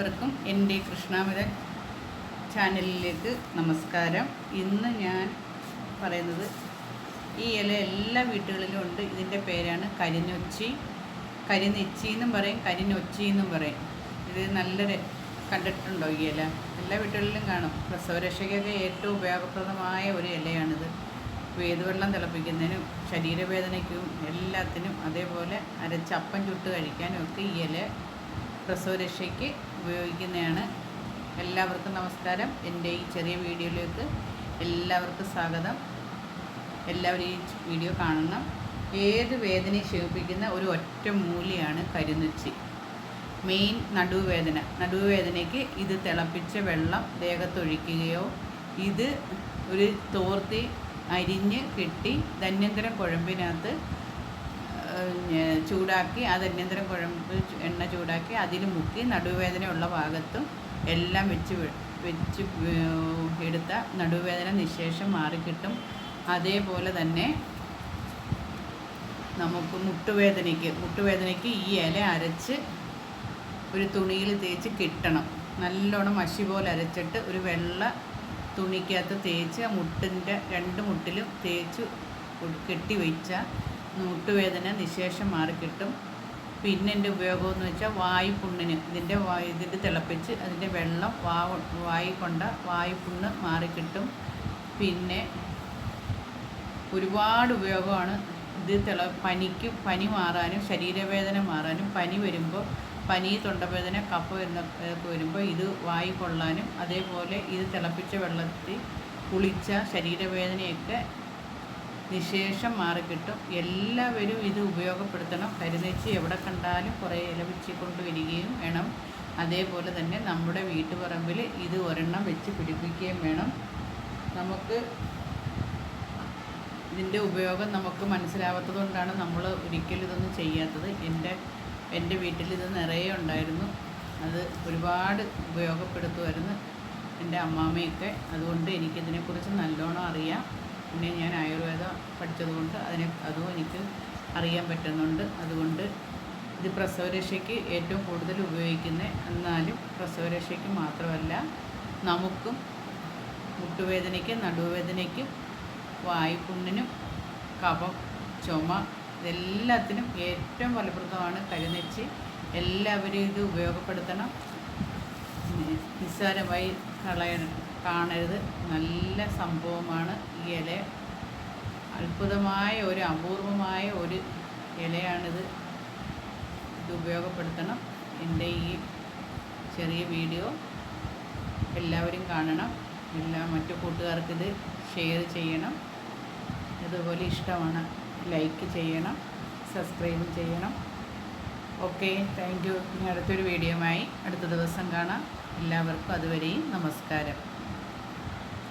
എല്ലാവർക്കും എന്റെ കൃഷ്ണാമത ചാനലിലേക്ക് നമസ്കാരം. ഇന്ന് ഞാൻ പറയുന്നത് ഈ ഇല എല്ലാ വീട്ടുകളിലും ഉണ്ട്. ഇതിന്റെ പേരാണ് കരിനൊച്ചി. കരിനെച്ചി എന്നും പറയും കരിനൊച്ചി എന്നും പറയും. ഇത് നല്ലൊരു കണ്ടിട്ടുണ്ടോ ഈ ഇല? എല്ലാ വീട്ടുകളിലും കാണും. പ്രസവരക്ഷയ്ക്കൊക്കെ ഏറ്റവും ഉപയോഗപ്രദമായ ഒരു ഇലയാണിത്. വേദവെള്ളം തിളപ്പിക്കുന്നതിനും ശരീരവേദനയ്ക്കും എല്ലാത്തിനും അതേപോലെ അരച്ചപ്പം ചുട്ട് കഴിക്കാനും ഒക്കെ ഈ ഇല പ്രസവരക്ഷയ്ക്ക് ഉപയോഗിക്കുന്നതാണ്. എല്ലാവർക്കും നമസ്കാരം. എന്റെ ഈ ചെറിയ വീഡിയോയിലേക്ക് എല്ലാവർക്കും സ്വാഗതം. എല്ലാവരും ഈ വീഡിയോ കാണണം. ഏത് വേദനയും ക്ഷമിപ്പിക്കുന്ന ഒരു ഒറ്റ മൂലിയാണ് കരിനുച്ചി. മെയിൻ നടുവേദന. നടുവേദനയ്ക്ക് ഇത് തിളപ്പിച്ച വെള്ളം ദേഹത്തൊഴിക്കുകയോ ഇത് ഒരു തോർത്തി അരിഞ്ഞ് കെട്ടി ധന്യന്തര കുഴമ്പിനകത്ത് ചൂടാക്കി ആ ധന്യന്തരം കുഴമ്പ് എണ്ണ ചൂടാക്കി അതിൽ മുക്കി നടുവേദനയുള്ള ഭാഗത്തും എല്ലാം വെച്ച് വെച്ച് എടുത്ത നടുവേദന നിശേഷം മാറിക്കിട്ടും അതേപോലെ തന്നെ നമുക്ക് മുട്ടുവേദനയ്ക്ക് മുട്ടുവേദനയ്ക്ക് ഈ ഇല അരച്ച് ഒരു തുണിയിൽ തേച്ച് കിട്ടണം. നല്ലോണം മഷി പോലെ അരച്ചിട്ട് ഒരു വെള്ള തുണിക്കകത്ത് തേച്ച് മുട്ടിന്റെ രണ്ട് മുട്ടിലും തേച്ച് കെട്ടി വെച്ചാൽ മുട്ടുവേദന നിശേഷം മാറിക്കിട്ടും. പിന്നെ എന്റെ ഉപയോഗം എന്ന് വെച്ചാൽ വായു പുണ്ണിന് ഇതിന്റെ ഇതിന്റെ തിളപ്പിച്ച് അതിന്റെ വെള്ളം വാ വായി കൊണ്ട വായു പുണ്ണ് മാറിക്കിട്ടും. പിന്നെ ഒരുപാട് ഉപയോഗമാണ് ഇത് തിള പനിക്ക് പനി മാറാനും ശരീരവേദന മാറാനും പനി വരുമ്പോൾ പനി തൊണ്ടവേദന കപ്പ് വരുന്ന വരുമ്പോൾ ഇത് വായി കൊള്ളാനും അതേപോലെ ഇത് തിളപ്പിച്ച വെള്ളത്തിൽ കുളിച്ച ശരീരവേദനയൊക്കെ നിശേഷം മാറിക്കിട്ടും എല്ലാവരും ഇത് ഉപയോഗപ്പെടുത്തണം. കരുതച്ച് എവിടെ കണ്ടാലും കുറേ ഇലവിച്ചിക്കൊണ്ട് വരികയും വേണം. അതേപോലെ തന്നെ നമ്മുടെ വീട്ടുപറമ്പിൽ ഇത് ഒരെണ്ണം വെച്ച് പിടിപ്പിക്കുകയും വേണം. നമുക്ക് ഇതിന്റെ ഉപയോഗം നമുക്ക് മനസ്സിലാവാത്തത് കൊണ്ടാണ് നമ്മൾ ഒരിക്കലും ഇതൊന്നും ചെയ്യാത്തത്. എന്റെ എന്റെ വീട്ടിൽ ഇത് നിറയെ ഉണ്ടായിരുന്നു. അത് ഒരുപാട് ഉപയോഗപ്പെടുത്തുമായിരുന്നു എന്റെ അമ്മാമ്മയൊക്കെ അതുകൊണ്ട് എനിക്കിതിനെക്കുറിച്ച് നല്ലോണം അറിയാം. പിന്നെ ഞാൻ ആയുർവേദം പഠിച്ചതുകൊണ്ട് അതിനെ അതും എനിക്ക് അറിയാൻ പറ്റുന്നുണ്ട്. അതുകൊണ്ട് ഇത് പ്രസവരക്ഷയ്ക്ക് ഏറ്റവും കൂടുതൽ ഉപയോഗിക്കുന്നത് എന്നാലും പ്രസവരക്ഷയ്ക്ക് മാത്രമല്ല നമുക്കും മുട്ടുവേദനയ്ക്ക് നടുവേദനയ്ക്കും വായ്പുണ്ണിനും കഫം ചുമ ഇതെല്ലാത്തിനും ഏറ്റവും ഫലപ്രദമാണ് കരിനെച്ചി. എല്ലാവരും ഇത് ഉപയോഗപ്പെടുത്തണം. നിസ്സാരമായി കളയ കാണരുത്. നല്ല സംഭവമാണ് ഈ ഇല. അത്ഭുതമായ ഒരു അപൂർവമായ ഒരു ഇലയാണിത്. ഇത് ഉപയോഗപ്പെടുത്തണം. എന്റെ ഈ ചെറിയ വീഡിയോ എല്ലാവരും കാണണം. എല്ലാ മറ്റു കൂട്ടുകാർക്ക് ഇത് ഷെയർ ചെയ്യണം. ഇതുപോലെ ഇഷ്ടമാണ്. ലൈക്ക് ചെയ്യണം. സബ്സ്ക്രൈബ് ചെയ്യണം. Okay thank you. ഇനി അടുത്തൊരു ആയി അടുത്ത ദിവസം കാണാം. എല്ലാവർക്കും അതുവരെയും നമസ്കാരം.